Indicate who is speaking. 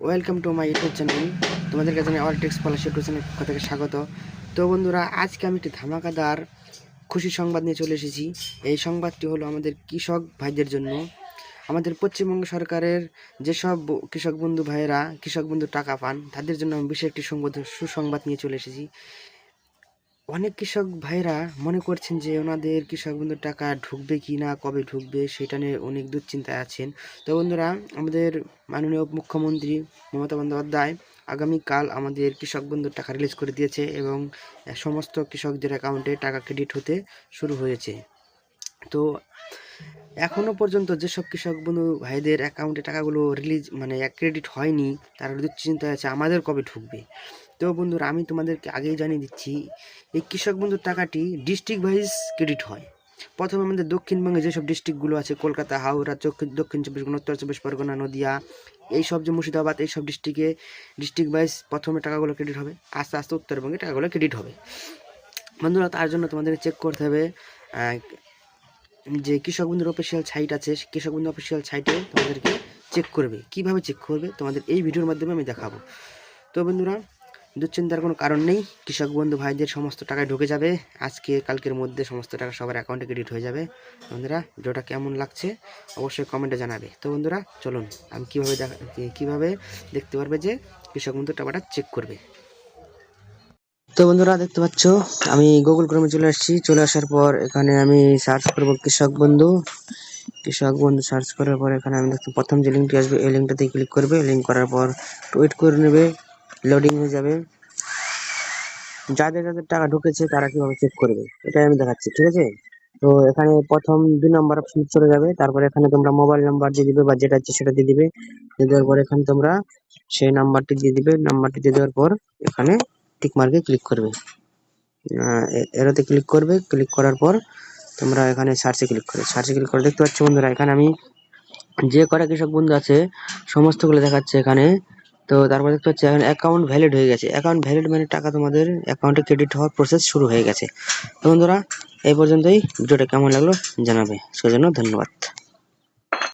Speaker 1: Welcome to my YouTube channel তোমাদের কাছে আমি অল স্কলারশিপ ইউটিউব চ্যানেল পক্ষ থেকে স্বাগত। তো বন্ধুরা, আজকে আমি একটি ধামাকাদার খুশি সংবাদ নিয়ে চলে এসেছি। এই সংবাদটি হলো আমাদের কৃষক ভাইদের জন্য। আমাদের পশ্চিমবঙ্গ সরকারের যেসব কৃষক বন্ধু ভাইয়েরা, কৃষক বন্ধু টাকা পান, তাদের জন্য আমি বিশেষ একটি সংবাদ সুসংবাদ নিয়ে চলে এসেছি। অনেক কৃষক ভাইরা মনে করছেন যে ওনাদের কৃষক বন্ধুর টাকা ঢুকবে কি না, কবে ঢুকবে সেটা নিয়ে অনেক দুশ্চিন্তায় আছেন। তো বন্ধুরা, আমাদের মাননীয় মুখ্যমন্ত্রী মমতা বন্দ্যোপাধ্যায় আগামীকাল আমাদের কৃষক বন্ধুর টাকা রিলিজ করে দিয়েছে এবং সমস্ত কৃষকদের অ্যাকাউন্টে টাকা ক্রেডিট হতে শুরু হয়েছে। তো এখনও পর্যন্ত যেসব কৃষক বন্ধু ভাইদের অ্যাকাউন্টে টাকাগুলো রিলিজ মানে ক্রেডিট হয়নি, তারা দুশ্চিন্তায় আছে, আমাদের কবে ঢুকবে? তো বন্ধুরা, আমি তোমাদেরকে আগেই জানিয়ে দিচ্ছি, এই কৃষক বন্ধুর টাকাটি ডিস্ট্রিক্ট ওয়াইজ ক্রেডিট হয়। প্রথমে আমাদের দক্ষিণবঙ্গে যেসব ডিস্ট্রিক্টগুলো আছে, কলকাতা, হাওড়া দক্ষিণ চব্বিশ পরগনা, উত্তর চব্বিশ পরগনা, নদিয়া, এইসব যে মুর্শিদাবাদ, এইসব ডিস্ট্রিক্টে ডিস্ট্রিক্ট ওয়াইজ প্রথমে টাকাগুলো ক্রেডিট হবে, আস্তে আস্তে উত্তরবঙ্গে টাকাগুলো ক্রেডিট হবে। বন্ধুরা, তার জন্য তোমাদের চেক করতে হবে যে কৃষক বন্ধুর অফিসিয়াল সাইট আছে কৃষক বন্ধু অফিসিয়াল সাইটে তোমাদেরকে চেক করবে। কীভাবে চেক করবে? তোমাদের এই ভিডিওর মাধ্যমে আমি দেখাবো। তো বন্ধুরা দুশ্চিন্তার কোনো কারণ নেই। কৃষক বন্ধু ভাইদের সমস্ত টাকা ঢুকে যাবে। আজকে, কালকের মধ্যে সমস্ত টাকা সবার অ্যাকাউন্টে ক্রেডিট হয়ে যাবে। বন্ধুরা, ভিডিওটা কেমন লাগছে অবশ্যই কমেন্টে জানাবে। তো বন্ধুরা, চলুন, আমি কীভাবে দেখা কীভাবে দেখতে পারবে যে কৃষক বন্ধু টাকাটা চেক করবে। তো বন্ধুরা, দেখতে পাচ্ছ, আমি গুগল ক্রমে চলে আসছি। চলে আসার পর এখানে আমি সার্চ করব কৃষক বন্ধু। কৃষক বন্ধু সার্চ করার পর এখানে আমি দেখতে প্রথম যে লিঙ্কটি আসবে, এই লিঙ্কটাতে ক্লিক করবে। লিঙ্ক করার পর ওয়েট করে নেবে। লোডিং হয়ে যাবে। যাদের যাদের টাকা ঢুকেছে তারা কীভাবে চেক করবে? এটাই আমি দেখাচ্ছি ঠিক আছে? তো এখানে প্রথম দুই নাম্বার অপশন চলে যাবে। তারপরে এখানে তোমরা মোবাইল নাম্বার দিয়ে দিবে বা যেটা আছে সেটা দিয়ে দিবে। দিয়ে দেওয়ার পর এখানে তোমরা সেই নাম্বারটি দিয়ে দিবে। নাম্বারটি দিয়ে দেওয়ার পর এখানে টিক মার্কে ক্লিক করবে। আহ, এ- এটাতে ক্লিক করবে। ক্লিক করার পর তোমরা এখানে সার্চে ক্লিক করবে। সার্চে ক্লিক করে দেখতে পাচ্ছ বন্ধুরা এখানে আমি যে কটা কৃষক বন্ধু আছে সমস্তগুলো দেখাচ্ছে এখানে। তো তারপর দেখতে পাচ্ছি এখন অ্যাকাউন্ট ভ্যালিড হয়ে গেছে। অ্যাকাউন্ট ভ্যালিড মানে টাকা তোমাদের অ্যাকাউন্টে ক্রেডিট হওয়ার প্রসেস শুরু হয়ে গেছে। তো বন্ধুরা, এই পর্যন্তই। ভিডিওটা কেমন লাগল জানাবে। সেজন্য ধন্যবাদ।